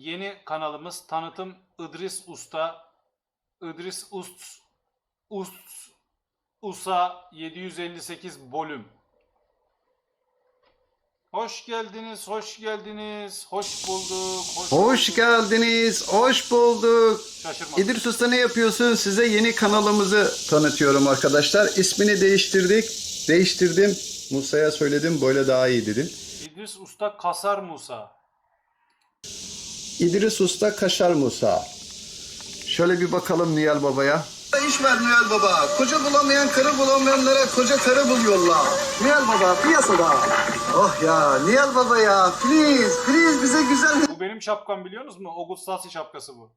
Yeni kanalımız tanıtım İdris Usta. İdris Ust Ust Usa 758 bölüm. Hoş geldiniz, hoş geldiniz, hoş bulduk. Hoş geldiniz, hoş bulduk. Şaşırma. İdris Usta ne yapıyorsun? Size yeni kanalımızı tanıtıyorum arkadaşlar. İsmini değiştirdik. Değiştirdim. Musa'ya söyledim böyle daha iyi dedim. İdris Usta Kasar Musa. İdris Usta Kaşar Musa. Şöyle bir bakalım Niyal Baba'ya. İş ver Niyal Baba. Koca bulamayan karı bulamayanlara koca karı buluyorlar. Niyal Baba piyasada. Oh ya Niyal Baba ya. Please please bize güzel Bu benim şapkam biliyor musunuz? Augustasi şapkası bu.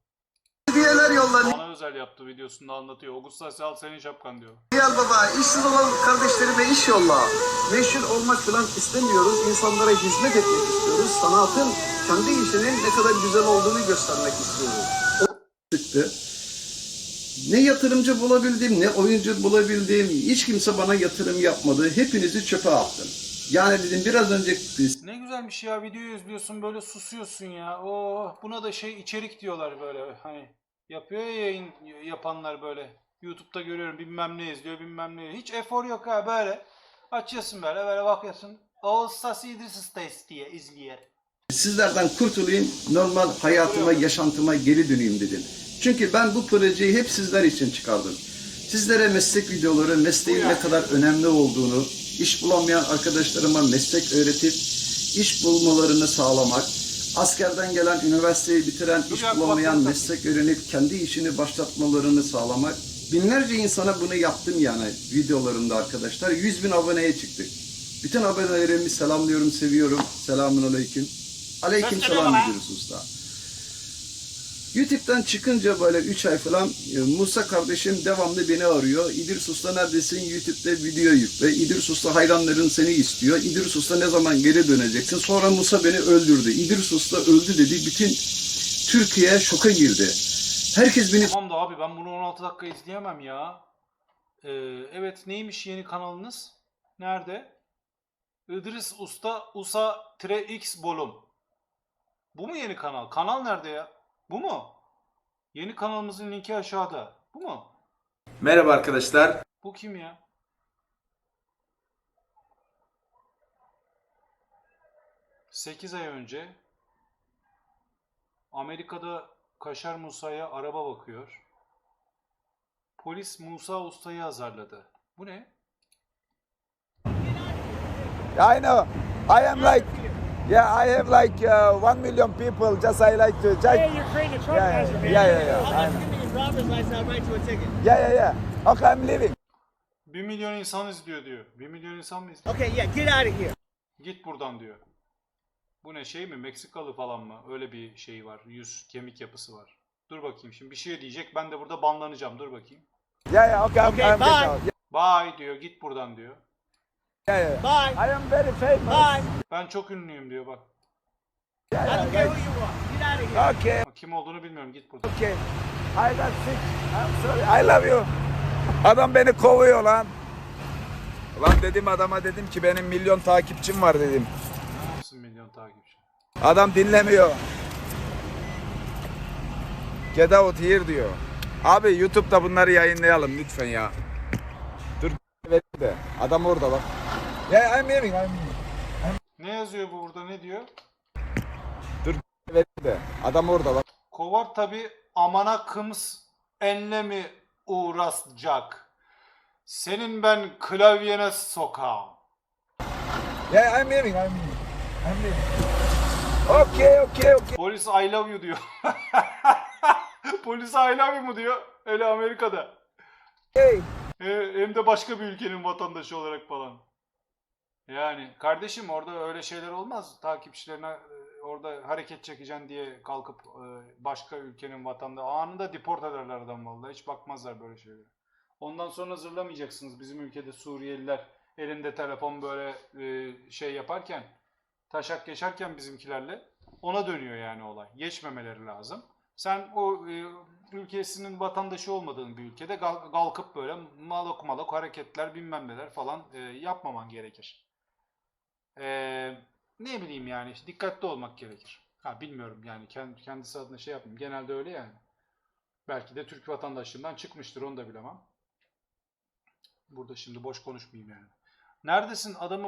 hediyeler yolla Bana özel yaptı videosunda anlatıyor. Augustasi al senin şapkan diyor. Niyal Baba işsiz olan kardeşlerime iş yolla. Meşhur olmak falan istemiyoruz. İnsanlara hizmet etmek istiyoruz. Sanatın kendi işinin ne kadar güzel olduğunu göstermek istiyoruz. O çıktı. Ne yatırımcı bulabildim, ne oyuncu bulabildim. Hiç kimse bana yatırım yapmadı. Hepinizi çöpe attım. Yani dedim biraz önce Ne güzelmiş ya videoyu izliyorsun böyle susuyorsun ya. Oh buna da şey içerik diyorlar böyle hani yapıyor ya yayın yapanlar böyle. YouTube'da görüyorum bilmem ne izliyor bilmem ne. Hiç efor yok ha böyle. Açıyorsun böyle böyle bakıyorsun. Oğuz Sasi İdris diye izliyor. Sizlerden kurtulayım, normal hayatıma, yaşantıma geri döneyim dedim. Çünkü ben bu projeyi hep sizler için çıkardım. Sizlere meslek videoları, mesleğin ne kadar önemli olduğunu, iş bulamayan arkadaşlarıma meslek öğretip iş bulmalarını sağlamak, askerden gelen, üniversiteyi bitiren, iş ya, bulamayan meslek öğrenip kendi işini başlatmalarını sağlamak. Binlerce insana bunu yaptım yani videolarımda arkadaşlar. 100 bin aboneye çıktık. Bütün abonelerimi selamlıyorum, seviyorum. Selamun aleyküm. Aleyküm selam ediyoruz usta. YouTube'dan çıkınca böyle 3 ay falan e, Musa kardeşim devamlı beni arıyor. İdris Usta neredesin? YouTube'da video yükle. İdris Usta hayranların seni istiyor. İdris Usta ne zaman geri döneceksin? Sonra Musa beni öldürdü. İdris Usta öldü dedi. Bütün Türkiye şoka girdi. Herkes beni Tamam da abi ben bunu 16 dakika izleyemem ya. Ee, evet neymiş yeni kanalınız? Nerede? İdris Usta Usa X Bolum. Bu mu yeni kanal? Kanal nerede ya? Bu mu? Yeni kanalımızın linki aşağıda. Bu mu? Merhaba arkadaşlar. Bu kim ya? Sekiz ay önce Amerika'da Kaşar Musa'ya araba bakıyor. Polis Musa Usta'yı azarladı. Bu ne? I know. I am like, yeah, I have like uh, one million people. Just I like to check. Hey, you're creating a truck Yeah, hazard, man. yeah, yeah, yeah. I'll just give me his driver's license. I'll write you a ticket. Yeah, yeah, yeah. Okay, I'm leaving. Bir milyon insan izliyor diyor. Bir milyon insan mı izliyor? Okay, yeah, get out of here. Git buradan diyor. Bu ne şey mi? Meksikalı falan mı? Öyle bir şey var. Yüz kemik yapısı var. Dur bakayım şimdi bir şey diyecek. Ben de burada banlanacağım. Dur bakayım. Yeah, yeah. Okay, I'm, Okay, I'm bye. Bye diyor. Git buradan diyor. Yeah, yeah. Bye. I am very famous. Bye. Ben çok ünlüyüm diyor bak. I Yeah, don't yeah, care who you are. Get out of here. Okay, Kim olduğunu bilmiyorum. Git buradan. okay. I got sick. I'm sorry. I love you. Adam beni kovuyor lan. Lan dedim adama dedim ki benim milyon takipçim var dedim. Ne yapsın milyon takipçi? Adam dinlemiyor. Get out here diyor. Abi YouTube'da bunları yayınlayalım lütfen ya. Dur de. Adam orada bak. Ya I'm leaving, I'm leaving. Ne yazıyor bu burada? Ne diyor? Dur ver de. Adam orada bak. Kovar tabi amana kıms enle mi uğraşacak? Senin ben klavyene sokağım. Ya I'm leaving, I'm leaving. I'm leaving. Okay, okay, okay. Polis I love you diyor. Polis I love you mu diyor? Öyle Amerika'da. Ee, hem de başka bir ülkenin vatandaşı olarak falan. Yani kardeşim orada öyle şeyler olmaz. Takipçilerine e, orada hareket çekeceksin diye kalkıp e, başka ülkenin vatandaşı anında deport ederler adam vallahi. Hiç bakmazlar böyle şeylere. Ondan sonra zırlamayacaksınız bizim ülkede Suriyeliler elinde telefon böyle e, şey yaparken taşak geçerken bizimkilerle ona dönüyor yani olay. Geçmemeleri lazım. Sen o ülkesinin vatandaşı olmadığın bir ülkede kalkıp böyle malok malok hareketler bilmem neler falan yapmaman gerekir. E, ne bileyim yani işte dikkatli olmak gerekir. Ha bilmiyorum yani kend- kendisi adına şey yapmayayım. Genelde öyle yani. Belki de Türk vatandaşlığından çıkmıştır onu da bilemem. Burada şimdi boş konuşmayayım yani. Neredesin adamı